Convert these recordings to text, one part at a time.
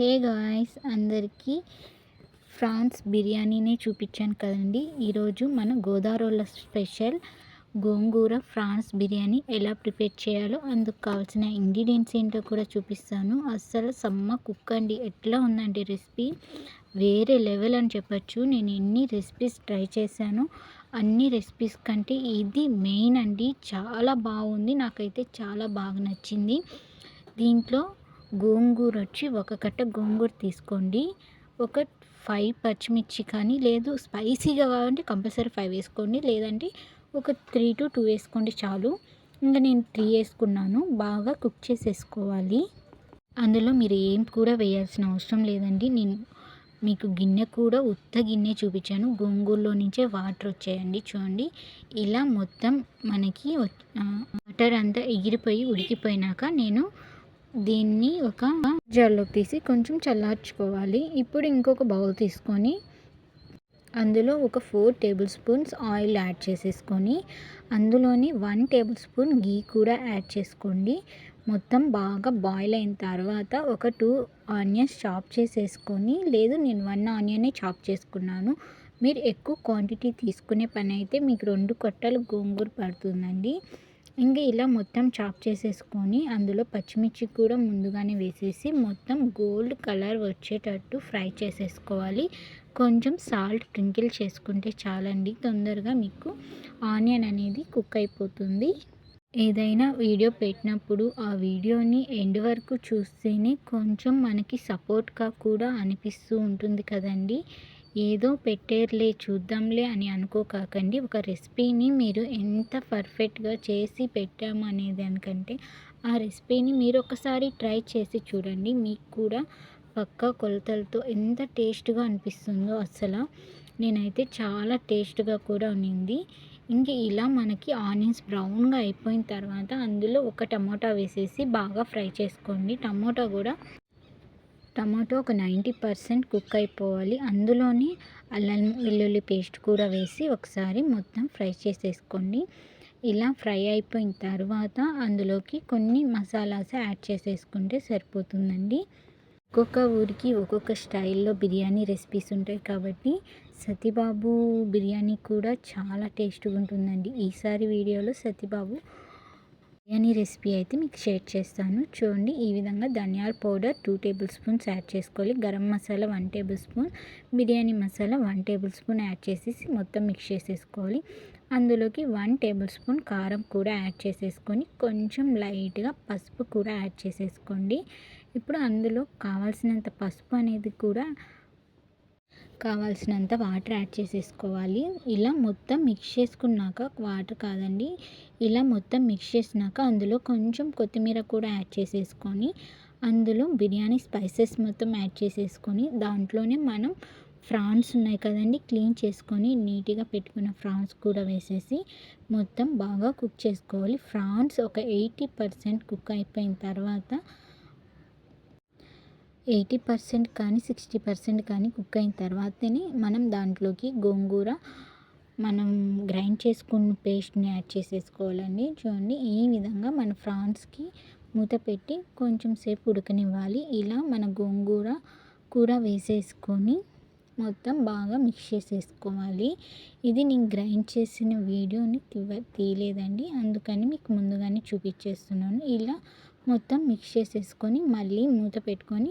Hey guys అందరికీ France బిర్యానీనే చూపించాను కదండి. ఈరోజు మన గోదావరిలో స్పెషల్ గోంగూర ఫ్రాన్స్ బిర్యానీ ఎలా ప్రిపేర్ చేయాలో అందుకు కావాల్సిన ఇంగ్రీడియంట్స్ ఏంటో కూడా చూపిస్తాను. అస్సలు సమ్మ కుక్ అండి. ఎట్లా ఉందండి రెసిపీ వేరే లెవెల్ అని చెప్పచ్చు. నేను ఎన్ని రెసిపీస్ ట్రై చేశాను అన్ని రెసిపీస్ కంటే ఇది మెయిన్ అండి. చాలా బాగుంది. నాకైతే చాలా బాగా నచ్చింది. దీంట్లో గోంగూర వచ్చి ఒక కట్ట గోంగూర తీసుకోండి. ఒక ఫైవ్ పచ్చిమిర్చి కానీ లేదు స్పైసీగా కావాలంటే కంపల్సరీ ఫైవ్ వేసుకోండి. లేదంటే ఒక త్రీ టు టూ వేసుకోండి చాలు. ఇంకా నేను త్రీ వేసుకున్నాను. బాగా కుక్ చేసేసుకోవాలి. అందులో మీరు ఏం కూడా వేయాల్సిన అవసరం లేదండి. నేను మీకు గిన్నె కూడా ఉత్త గిన్నె చూపించాను. గోంగూరలో నుంచే వాటర్ వచ్చాయండి. చూడండి. ఇలా మొత్తం మనకి వాటర్ అంతా ఎగిరిపోయి ఉడికిపోయినాక నేను దీన్ని ఒక జార్లో తీసి కొంచెం చల్లార్చుకోవాలి. ఇప్పుడు ఇంకొక బౌల్ తీసుకొని అందులో ఒక four tablespoons oil add చేసేసుకొని అందులోని వన్ టేబుల్ స్పూన్ గీ కూడా యాడ్ చేసుకోండి. మొత్తం బాగా బాయిల్ అయిన తర్వాత ఒక టూ ఆనియన్స్ చాప్ చేసేసుకొని లేదు నేను వన్ ఆనియనే చాప్ చేసుకున్నాను. మీరు ఎక్కువ క్వాంటిటీ తీసుకునే పని అయితే మీకు రెండు కట్టలు గోంగూర పడుతుందండి. ఇంకా ఇలా మొత్తం చాప్ చేసేసుకొని అందులో పచ్చిమిర్చి కూడా ముందుగానే వేసేసి మొత్తం గోల్డ్ కలర్ వచ్చేటట్టు ఫ్రై చేసేసుకోవాలి. కొంచెం సాల్ట్ స్ప్రింకిల్ చేసుకుంటే చాలండి. తొందరగా మీకు ఆనియన్ అనేది కుక్ అయిపోతుంది. ఏదైనా వీడియో పెట్టినప్పుడు ఆ వీడియోని ఎండ్ వరకు చూస్తేనే కొంచెం మనకి సపోర్ట్గా కూడా అనిపిస్తూ ఉంటుంది కదండి. ఏదో పెట్టేర్లే చూద్దాంలే అని అనుకోకాకండి. ఒక రెసిపీని మీరు ఎంత పర్ఫెక్ట్గా చేసి పెట్టాము అనే దానికంటే ఆ రెసిపీని మీరు ఒకసారి ట్రై చేసి చూడండి. మీకు కూడా పక్క కొలతలతో ఎంత టేస్ట్గా అనిపిస్తుందో అసలు. నేనైతే చాలా టేస్ట్గా కూడా ఉన్నింది ఇంక ఇలా మనకి ఆనియన్స్ బ్రౌన్గా అయిపోయిన తర్వాత అందులో ఒక టమోటా వేసేసి బాగా ఫ్రై చేసుకోండి. టమాటా కూడా టమాటో ఒక నైంటీ పర్సెంట్ కుక్ అయిపోవాలి. అందులోని అల్లం వెల్లుల్లి పేస్ట్ కూడా వేసి ఒకసారి మొత్తం ఫ్రై చేసేసుకోండి. ఇలా ఫ్రై అయిపోయిన తర్వాత అందులోకి కొన్ని మసాలాస్ యాడ్ చేసేసుకుంటే సరిపోతుందండి. ఒక్కొక్క ఊరికి ఒక్కొక్క స్టైల్లో బిర్యానీ రెసిపీస్ ఉంటాయి కాబట్టి సతీబాబు బిర్యానీ కూడా చాలా టేస్ట్గా ఉంటుందండి. ఈసారి వీడియోలో సతీబాబు బిర్యానీ రెసిపీ అయితే మీకు షేర్ చేస్తాను. చూడండి ఈ విధంగా ధనియాల powder two tablespoons add చేసుకోవాలి. Garam masala one tablespoon biryani masala one tablespoon add చేసేసి మొత్తం మిక్స్ చేసేసుకోవాలి. అందులోకి వన్ టేబుల్ స్పూన్ కారం కూడా యాడ్ చేసేసుకొని కొంచెం లైట్గా పసుపు కూడా యాడ్ చేసేసుకోండి. ఇప్పుడు అందులో కావాల్సినంత పసుపు అనేది కూడా కావాల్సినంత వాటర్ యాడ్ చేసేసుకోవాలి. ఇలా మొత్తం మిక్స్ చేసుకున్నాక వాటర్ కాదండి ఇలా మొత్తం మిక్స్ చేసినాక అందులో కొంచెం కొత్తిమీర కూడా యాడ్ చేసేసుకొని అందులో బిర్యానీ స్పైసెస్ మొత్తం యాడ్ చేసేసుకొని దాంట్లోనే మనం ఫ్రాన్స్ ఉన్నాయి కదండి క్లీన్ చేసుకొని నీట్గా పెట్టుకున్న ఫ్రాన్స్ కూడా వేసేసి మొత్తం బాగా కుక్ చేసుకోవాలి. ఫ్రాన్స్ ఒక ఎయిటీ పర్సెంట్ కుక్ అయిపోయిన తర్వాత ఎయిటీ పర్సెంట్ కానీ సిక్స్టీ పర్సెంట్ కానీ కుక్ అయిన తర్వాతనే మనం దాంట్లోకి గోంగూర మనం గ్రైండ్ చేసుకున్న పేస్ట్ని యాడ్ చేసేసుకోవాలండి. చూడండి ఈ విధంగా మన ఫ్రాన్స్కి మూత పెట్టి కొంచెం సేపు ఉడకనివ్వాలి. ఇలా మన గోంగూర కూర వేసేసుకొని మొత్తం బాగా మిక్స్ చేసేసుకోవాలి. ఇది నేను గ్రైండ్ చేసిన వీడియోని తీయలేదండి. అందుకని మీకు ముందుగానే చూపించేస్తున్నాను. ఇలా మొత్తం మిక్స్ చేసేసుకొని మళ్ళీ మూత పెట్టుకొని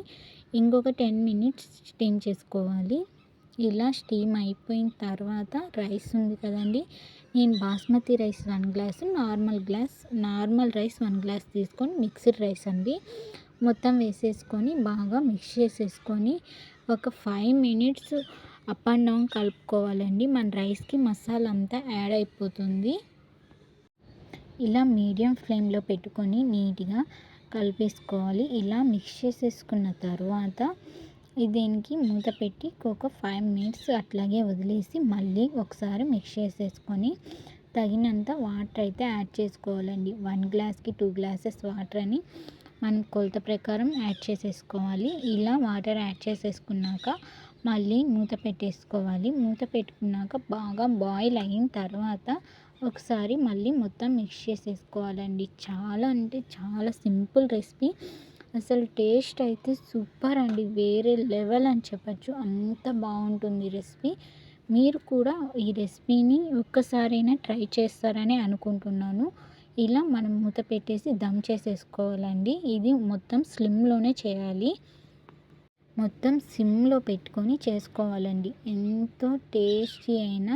ఇంకొక టెన్ మినిట్స్ స్టీమ్ చేసుకోవాలి. ఇలా స్టీమ్ అయిపోయిన తర్వాత రైస్ ఉంది కదండి. నేను basmati rice one glass normal glass normal rice one glass తీసుకొని మిక్స్డ్ రైస్ అండి. మొత్తం వేసేసుకొని బాగా మిక్స్ చేసేసుకొని ఒక five minutes up and down కలుపుకోవాలండి. మన రైస్కి మసాలా అంతా యాడ్ అయిపోతుంది. ఇలా మీడియం ఫ్లేమ్లో పెట్టుకొని నీట్గా కలిపేసుకోవాలి. ఇలా మిక్స్ చేసేసుకున్న తర్వాత దీనికి మూత పెట్టి ఒక ఫైవ్ మినిట్స్ అట్లాగే వదిలేసి మళ్ళీ ఒకసారి మిక్స్ చేసేసుకొని తగినంత వాటర్ అయితే యాడ్ చేసుకోవాలండి. వన్ గ్లాస్కి టూ గ్లాసెస్ వాటర్ అని మనం కొలత ప్రకారం యాడ్ చేసేసుకోవాలి. ఇలా వాటర్ యాడ్ చేసేసుకున్నాక మళ్ళీ మూత పెట్టేసుకోవాలి. మూత పెట్టుకున్నాక బాగా బాయిల్ అయిన తర్వాత ఒకసారి మళ్ళీ మొత్తం మిక్స్ చేసేసుకోవాలండి. చాలా అంటే చాలా సింపుల్ రెసిపీ. అసలు టేస్ట్ అయితే సూపర్ అండి. వేరే లెవెల్ అని చెప్పచ్చు. అంత బాగుంటుంది రెసిపీ. మీరు కూడా ఈ రెసిపీని ఒక్కసారైనా ట్రై చేస్తారని అనుకుంటున్నాను. ఇలా మనం మూత పెట్టేసి దమ్ చేసేసుకోవాలండి. ఇది మొత్తం స్లిమ్లోనే చేయాలి. మొత్తం సిమ్లో పెట్టుకొని చేసుకోవాలండి. ఎంతో టేస్టీ అయినా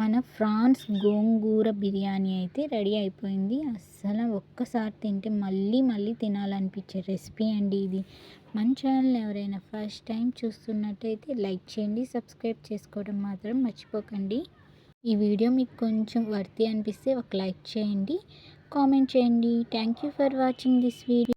మన ఫ్రాన్స్ గోంగూర బిర్యానీ అయితే రెడీ అయిపోయింది. అస్సలు ఒక్కసారి తింటే మళ్ళీ మళ్ళీ తినాలనిపించే రెసిపీ అండి ఇది. మన ఛానల్ ఎవరైనా ఫస్ట్ టైం చూస్తున్నట్టయితే లైక్ చేయండి సబ్స్క్రైబ్ చేసుకోవడం మాత్రం మర్చిపోకండి. ఈ వీడియో మీకు కొంచెం వర్తి అనిపిస్తే ఒక లైక్ చేయండి కామెంట్ చేయండి. Thank you for watching this video.